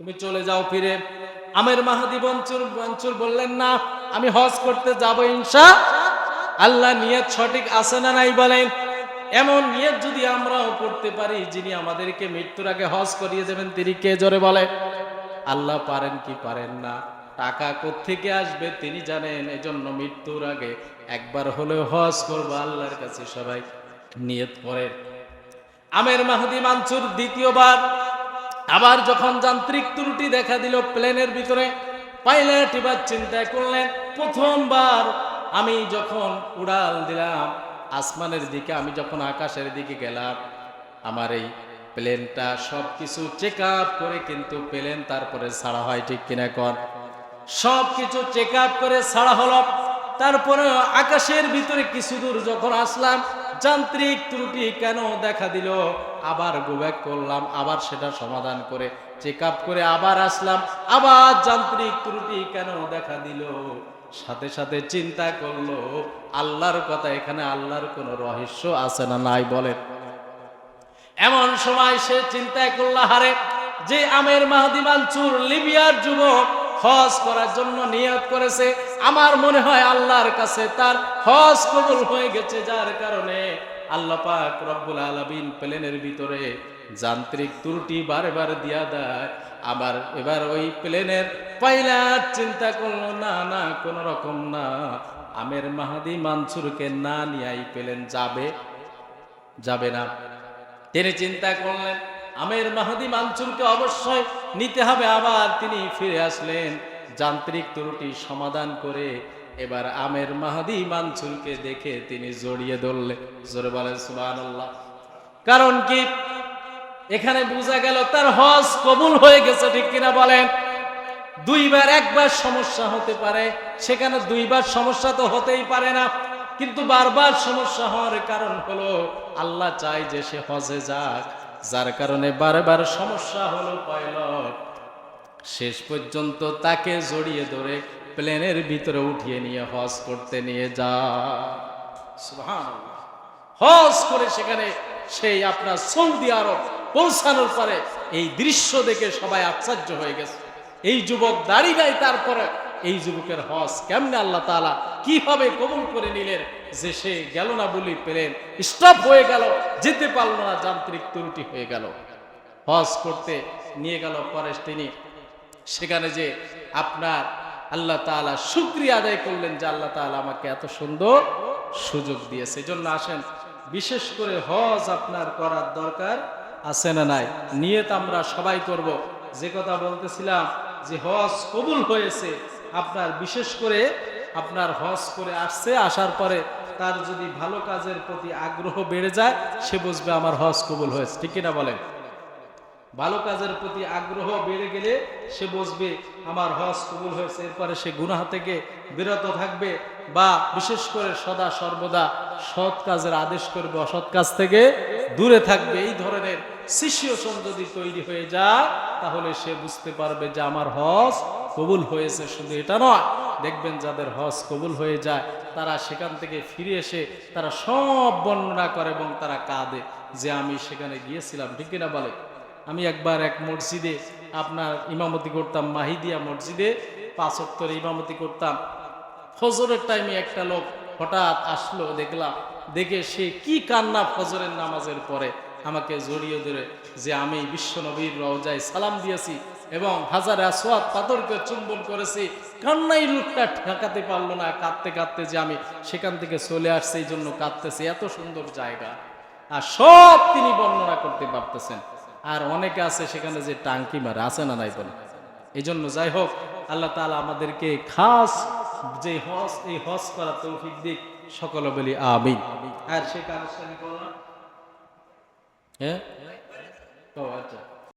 তুমি চলে যাও ফিরে। আমের মাহাদি বঞ্চুর বঞ্চুর বললেন, না, আমি হজ করতে যাব ইনশা আল্লাহ। নিয়ত সঠিক আছে না নাই বলেন। এমন নিয়ত যদি আমরাও করতে পারি, যিনি আমাদেরকে মৃত্যুর আগে হজ করিয়ে দেবেন, তিনি কে জোরে বলে? আল্লাহ পারেন কি পারেন না। টাকা থেকে আসবে তিনি জানেন, এজন্য মৃত্যুর আগে একবার হলেও হজ করব আল্লাহর কাছে সবাই নিয়ত করেন আমের মাহদি মানসুর দ্বিতীয়বার আবার যখন যান্ত্রিক ত্রুটি দেখা দিল প্লেনের ভিতরে, পাইলট এবার চিন্তা করলেন, প্রথমবার আমি যখন উড়াল দিলাম, আসমানের দিকে, আমি যখন আকাশের দিকে গেলাম, আমার এই প্লেনটা সব কিছু চেক আপ করে কিন্তু প্লেন তারপরে ছাড়া হয় ঠিক কিনা কন সব কিছু চেক আপ করে ছাড়া হলো। তারপরে আকাশের ভিতরে কিছু দূর যখন আসলাম, যান্ত্রিক ত্রুটি কেন দেখা দিল? আবার গো ব্যাক করলাম, আবার সেটা সমাধান করে চেক করে আবার আসলাম, আবার যান্ত্রিক ত্রুটি কেন দেখা দিল? সাথে সাথে চিন্তা করল, আল্লাহর কথা এখানে আল্লাহর কোনো রহস্য আছে না নাই বলেন। এমন সময় সে চিন্তা করল, হারে যে আমের মাহাদি চুর, লিবিয়ার যুবক হজ করার জন্য নিয়ত করেছে। আমার মনে হয় আল্লাহর কাছে তার হজ কবুল হয়ে গেছে, যার কারণে আল্লাহ পাক রব্বুল আলামিন প্লেনের ভিতরে যান্ত্রিক ত্রুটি বারে বারে দিয়া দেয়। আবার এবার ওই প্লেনের পাইলট চিন্তা করল, না না, কোন রকম না। আমের মাহাদি মানসুরকে না নিয়াই প্লেন যাবে যাবে না। তিনি চিন্তা করলেন আমের মাহাদি মানসুরকে অবশ্যই নিতে হবে। আবার তিনি ফিরে আসলেন, যান্ত্রিক ত্রুটি সমাধান করে এবার আমের মাহাদি মানসুরকে দেখে তিনি জড়িয়ে ধরলেন। জোরে বলেন, সুবহানাল্লাহ। কারণ কি? এখানে বোঝা গেল তার হজ কবুল হয়ে গেছে, ঠিক কিনা বলেন? দুইবার একবার সমস্যা হতে পারে, সেখানে দুইবার সমস্যা তো হতেই পারে না। কিন্তু বারবার সমস্যা হওয়ার কারণ হলো, আল্লাহ চাই যে সে হজে যাক। যার কারণে বারবার সমস্যা হলো পাইলট। শেষ পর্যন্ত তাকে জড়িয়ে ধরে প্লেনের ভিতরে উঠিয়ে নিয়ে হজ করতে নিয়ে যা হজ করে সেখানে সেই আপনার সৌদি আরব পৌঁছানোর পরে এই দৃশ্য দেখে সবাই আশ্চর্য হয়ে গেছে। এই যুবক দাঁড়িয়ে তারপরে এই যুবকের হজ কেমনে আল্লাহ তাআলা কীভাবে কবুল করে নিলেন যে সে গেল না বলি পেলেন স্টপ হয়ে গেল, যেতে পারল না, যান্ত্রিক ত্রুটি হয়ে গেল। হজ করতে নিয়ে গেল পরে তিনি। সেখানে যে আপনার আল্লাহ তাআলা শুক্রিয়া আদায় করলেন যে আল্লাহ তাআলা আমাকে এত সুন্দর সুযোগ দিয়েছে। এই জন্য আসেন, বিশেষ করে হজ আপনার করার দরকার আছে না নাই? নিয়ত আমরা সবাই করব। যে কথা বলতেছিলাম যে হজ কবুল হয়েছে আপনার, বিশেষ করে আপনার হজ করে আসছে, আসার পরে তার যদি ভালো কাজের প্রতি আগ্রহ বেড়ে যায়, সে বুঝবে আমার হজ কবুল হয়েছে। ঠিক কিনা বলেন? ভালো কাজের প্রতি আগ্রহ বেড়ে গেলে সে বুঝবে আমার হজ কবুল হয়েছে, এরপরে সে গুনাহ থেকে বিরত থাকবে বা বিশেষ করে সদা সর্বদা সৎ কাজের আদেশ করবে, অসৎ কাজ থেকে দূরে থাকবে। এই ধরনের সিচুয়েশন যদি তৈরি হয়ে যায়, তাহলে সে বুঝতে পারবে যে আমার হজ কবুল হয়েছে, শুধু এটা নয়, দেখবেন যাদের হজ কবুল হয়ে যায়, তারা সেখান থেকে ফিরে এসে তারা সব বর্ণনা করে এবং তারা কাঁদে যে আমি সেখানে গিয়েছিলাম। ঠিক কিনা বলে? আমি একবার এক মসজিদে আপনার ইমামতি করতাম, মাহিদিয়া মসজিদে, পাঁচ অক্টরে ইমামতি করতাম। ফজরের টাইমে একটা লোক হঠাৎ আসলো, দেখলাম, দেখে সে কি কান্না ফজরের নামাজের পরে আমাকে জড়িয়ে ধরে যে আমি বিশ্বনবীর রওজায় সালাম দিয়েছি এবং হাজার আসোয়াদ পাথরকে চুম্বন করেছি। কান্নাই লোকটা ঠেকাতে পারল না, কাঁদতে কাঁদতে যে আমি সেখান থেকে চলে আসছে, এই জন্য কাঁদতেছি। এত সুন্দর জায়গা। আর সব তিনি বর্ণনা করতে পারতেছেন। আর অনেকে আছে সেখানে যে টাঙ্কি মারে, আছে না নাই বলে? এই জন্য যাই হোক, আল্লাহ তাআলা আমাদেরকে খাস যে হজ, এই হজ করা তৌফিক দিক, সকলে বলি আমিন। আর সে বললাম? হ্যাঁ? ও আচ্ছা।